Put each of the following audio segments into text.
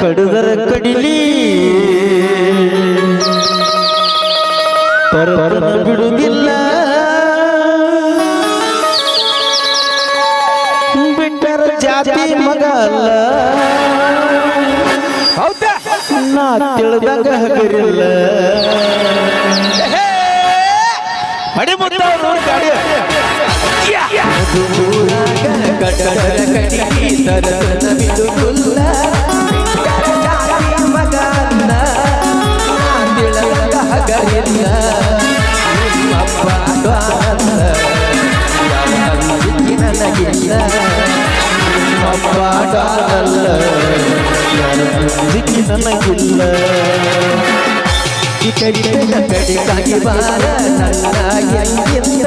ಕಡುದರ ಕಡಿಲಿ. ಪರತನ ಬಿಡುವುದಿಲ್ಲ. ಬಿಟ್ಟರ ಜಾತಿ ಮಗ ಅಲ್ಲ. ನಾ ತಿಳಿದಾಗ ಹಗರಿಲ್ಲ. ಮಡಿ ಮುತ್ತವ್ರು ಗಾಡಿ ನನಗಿಲ್ಲ ಕಡಿಗಾಗಿ ಬಾರ ನನ್ನ ಎಂಗಿಂದ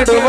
ಬಿಡುವ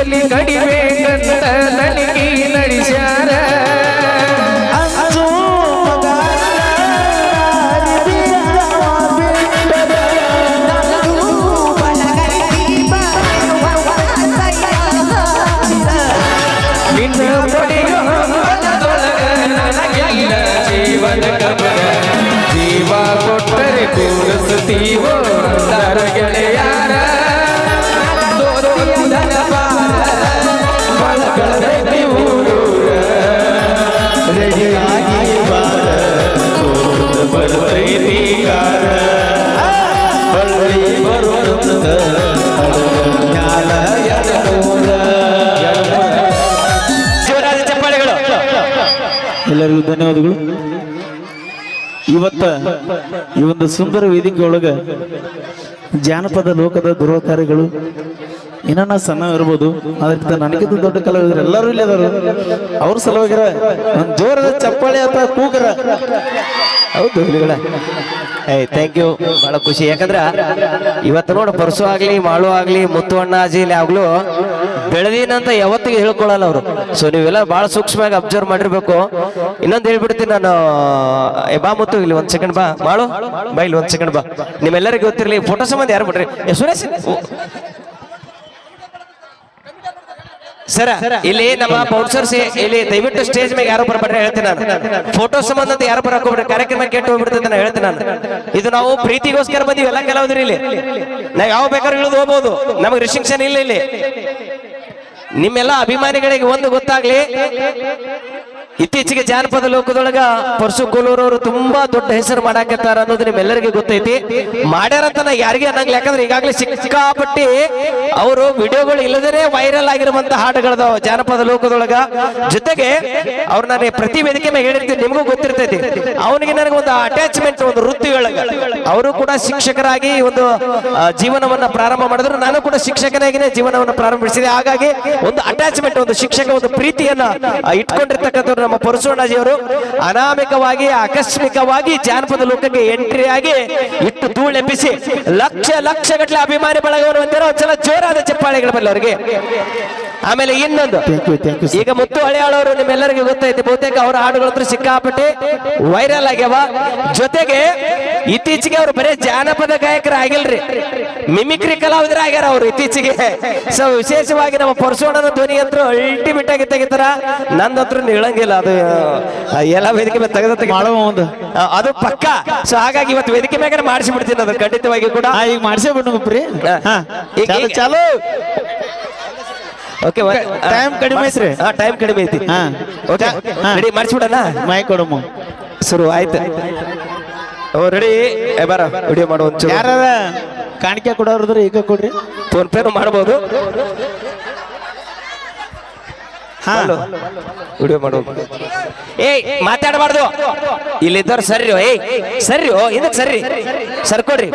ಕಂದ ನನಗೆ ಎಲ್ಲರಿಗೂ ಧನ್ಯವಾದಗಳು. ಇವತ್ತ ಈ ಒಂದು ಸುಂದರ ವೇದಿಕೆ ಒಳಗ ಜಾನಪದ ಲೋಕದ ದುರವತಾರಿಗಳು ಇನ್ನ ಸಣ್ಣ ಇರ್ಬೋದು ಅದಕ್ಕಿಂತ ನನಗಿಂತ ದೊಡ್ಡ ಕಲಾವಿದ್ರು ಎಲ್ಲರೂ ಇಲ್ಲಿ ಅದಾರು. ಅವ್ರ ಸಲುವಾಗಿರ ಜೋರದ ಚಪ್ಪಾಳೆ ಅಥವಾ ಕೂಗರ. ಹೌದು ಏಯ್ ಥ್ಯಾಂಕ್ ಯು ಬಹಳ ಖುಷಿ. ಯಾಕಂದ್ರ ಇವತ್ತು ನೋಡು, ಪರಸು ಆಗ್ಲಿ, ಮಾಳು ಆಗ್ಲಿ, ಮುತ್ತು ಅಣ್ಣ ಅಜಿಲಿ ಆಗ್ಲೂ ಬೆಳೆದಿನಂತ ಯಾವತ್ತಿಗೆ ಹೇಳ್ಕೊಳಲ್ಲ ಅವರು. ಸೊ ನೀವೆಲ್ಲ ಬಹಳ ಸೂಕ್ಷ್ಮವಾಗಿ ಅಬ್ಸರ್ವ್ ಮಾಡಿರ್ಬೇಕು. ಇನ್ನೊಂದು ಹೇಳ್ಬಿಡ್ತೀನಿ ನಾನು. ಏ, ಬಾ ಮುತ್ತು, ಇಲ್ಲಿ ಒಂದ್ ಸೆಕೆಂಡ್ ಬಾ. ಮಾಡು ಬಾ, ಇಲ್ಲಿ ಒಂದ್ ಸೆಕೆಂಡ್ ಬಾ. ನಿಮ್ಮೆಲ್ಲರಿಗೂ ಗೊತ್ತಿರಲಿ ಫೋಟೋ ಸಂಬಂಧ ಯಾರು ಬಿಡ್ರಿ ಸುರೇಶ್. ಸರ ಇಲ್ಲಿ ನಮ್ಮ ಬೌನ್ಸರ್ಸ್ ಇಲ್ಲಿ ದಯವಿಟ್ಟು ಸ್ಟೇಜ್ ಮೇಲೆ ಯಾರು ಬರಬೇಡ್ರಿ ಹೇಳ್ತೀನಿ ನಾನು. ಫೋಟೋ ಸಂಬಂಧ ಅಂತ ಯಾರು ಬರಕೋಬಿಡ್ರಿ ಕಾರ್ಯಕ್ರಮ ಕೆಟ್ಟು ಹೋಗ್ಬಿಡ್ತದೆ ನಾನು ಹೇಳ್ತೀನಿ ನಾನು. ಇದು ನಾವು ಪ್ರೀತಿಗೋಸ್ಕರ ಬಂದಿವಿ ಎಲ್ಲ ಕೆಲವದ್ರಿ ಇಲ್ಲಿ. ನಾವು ಯಾವ ಬೇಕಾದ್ರೂ ಇಳಿದು ಹೋಗ್ಬೋದು. ನಮಗೆ ರಿಸ್ಟ್ರಿಕ್ಷನ್ ಇಲ್ಲ ಇಲ್ಲಿ. ನಿಮ್ಮೆಲ್ಲ ಅಭಿಮಾನಿಗಳಿಗೆ ಒಂದು ಗೊತ್ತಾಗ್ಲಿ. ಇತ್ತೀಚೆಗೆ ಜಾನಪದ ಲೋಕದೊಳಗ ಪರಶು ಕೋಲೂರವರು ತುಂಬಾ ದೊಡ್ಡ ಹೆಸರು ಮಾಡಾಕತ್ತಾರ ಅನ್ನೋದು ನಿಮ್ಮೆಲ್ಲರಿಗೂ ಗೊತ್ತೈತಿ. ಮಾಡ್ಯಾರಂತ ನಾ ಯಾರಿಗೆ ಅನ್ನಂಗಿಲ್ಲ. ಯಾಕಂದ್ರೆ ಈಗಾಗಲೇ ಸಿಕ್ಕಾಪಟ್ಟಿ ಅವರು ವಿಡಿಯೋಗಳು ಇಲ್ಲದೇ ವೈರಲ್ ಆಗಿರುವಂತಹ ಹಾಡುಗಳದಾವ ಜಾನಪದ ಲೋಕದೊಳಗ. ಜೊತೆಗೆ ಅವ್ರು ನಾನು ಪ್ರತಿ ವೇದಿಕೆ ಮೇಲೆ ಹೇಳಿರ್ತೀನಿ ನಿಮಗೂ ಗೊತ್ತಿರ್ತೈತಿ. ಅವನಿಗೆ ನನಗೆ ಒಂದು ಅಟ್ಯಾಚ್ಮೆಂಟ್ ಒಂದು ವೃತ್ತಿ ಒಳಗ. ಅವರು ಕೂಡ ಶಿಕ್ಷಕರಾಗಿ ಒಂದು ಜೀವನವನ್ನ ಪ್ರಾರಂಭ ಮಾಡಿದ್ರು. ನಾನು ಕೂಡ ಶಿಕ್ಷಕನಾಗಿನೇ ಜೀವನವನ್ನು ಪ್ರಾರಂಭಿಸಿದೆ. ಹಾಗಾಗಿ ಒಂದು ಅಟ್ಯಾಚ್ಮೆಂಟ್ ಒಂದು ಶಿಕ್ಷಕ ಒಂದು ಪ್ರೀತಿಯನ್ನ ಆ, ಇಟ್ಕೊಂಡಿರ್ತಕ್ಕಂಥವ್ರು ನಮ್ಮ ಅವರು ಅನಾಮಿಕವಾಗಿ ಆಕಸ್ಮಿಕವಾಗಿ ಜಾನಪದ ಲೋಕಕ್ಕೆ ಎಂಟ್ರಿ ಆಗಿ ಇಟ್ಟು ಧೂಳೆಬ್ಬಿಸಿ ಲಕ್ಷ ಲಕ್ಷ ಗಟ್ಟಲೆ ಅಭಿಮಾನಿ ಬಳಗವನ್ನು ಹೊಂದಿರೋ ಚಲ ಜೋರಾದ ಚಪ್ಪಾಳೆಗಳು ಬರಲಿ ಅವರಿಗೆ. ಆಮೇಲೆ ಇನ್ನೊಂದು. ಈಗ ಮುತ್ತು ಹಳೆಯಾಳವರು ನಿಮ್ಮೆಲ್ಲರಿಗೂ ಗೊತ್ತೈತೆ ಬಹುತೇಕ ಅವರ ಹಾಡುಗಳಂತೂ ಸಿಕ್ಕಾಪಟ್ಟೆ ವೈರಲ್ ಆಗ್ಯಾವ. ಜೊತೆಗೆ ಇತ್ತೀಚೆಗೆ ಅವ್ರು ಬರೇ ಜಾನಪದ ಗಾಯಕರ ಆಗಿಲ್ರಿ. ಮಿಮಿಕ್ರಿ ಕಲಾವಿದರ ಆಗ್ಯಾರ ಅವ್ರು ಇತ್ತೀಚೆಗೆ. ಸೊ ವಿಶೇಷವಾಗಿ ನಮ್ಮ ಪರಸೋಣನ ಧ್ವನಿ ಅಂತೂ ಅಲ್ಟಿಮೇಟ್ ಆಗಿ ತೆಗಿತಾರ. ಹತ್ರ ನಿಳಂಗಿಲ್ಲ ಅದು ಎಲ್ಲ ವೇದಿಕೆ ಮೇಲೆ ತೆಗೆದ ಮಾಡಬಹುದು ಮಾಡುವ ಒಂದು. ಅದು ಪಕ್ಕ. ಸೊ ಹಾಗಾಗಿ ಇವತ್ತು ವೇದಿಕೆ ಮ್ಯಾಗ ಮಾಡಿಸಿ ಬಿಡ್ತೀನಿ ಅದು ಖಂಡಿತವಾಗಿ ಕೂಡ. ಈಗ ಮಾಡ್ಸೇ ಹಾ. ಈಗ- ಚಾಲು ಓಕೆ ಟೈಮ್ ಕಡಿಮೆ ಐತ್ರಿ. ಹಾ ಟೈಮ್ ಕಡಿಮೆ ಐತಿ. ಹಾ. ಓಕೆ. ರೆಡಿ ಮಾಡಿಸ್ಬಿಡಣ? ಮೈ ಕೊಡಮ್ಮ. ಶುರು ಆಯ್ತು. ಓ ರೆಡಿ ಬಾರ ವಿಡಿಯೋ ಮಾಡುವ ಯಾರ ಕಾಣಿಕೆ ಕೊಡೋರಿದ್ರೆ ಈಗ ಕೊಡ್ರಿ. ಫೋನ್ ಪೇನು ಮಾಡಬಹುದು ಹಾ. ವಿಡಿಯೋ ಮಾಡೋ ಏಯ್ ಮಾತಾಡಬಾರ್ದು. ಇಲ್ಲಿದ್ದವ್ರು ಸರಿ ಏಯ್ ಸರ್ರಿ ಹಿಂದಕ್ಕೆ ಸರ್ರಿ ಸರ್ಕೊಡ್ರಿ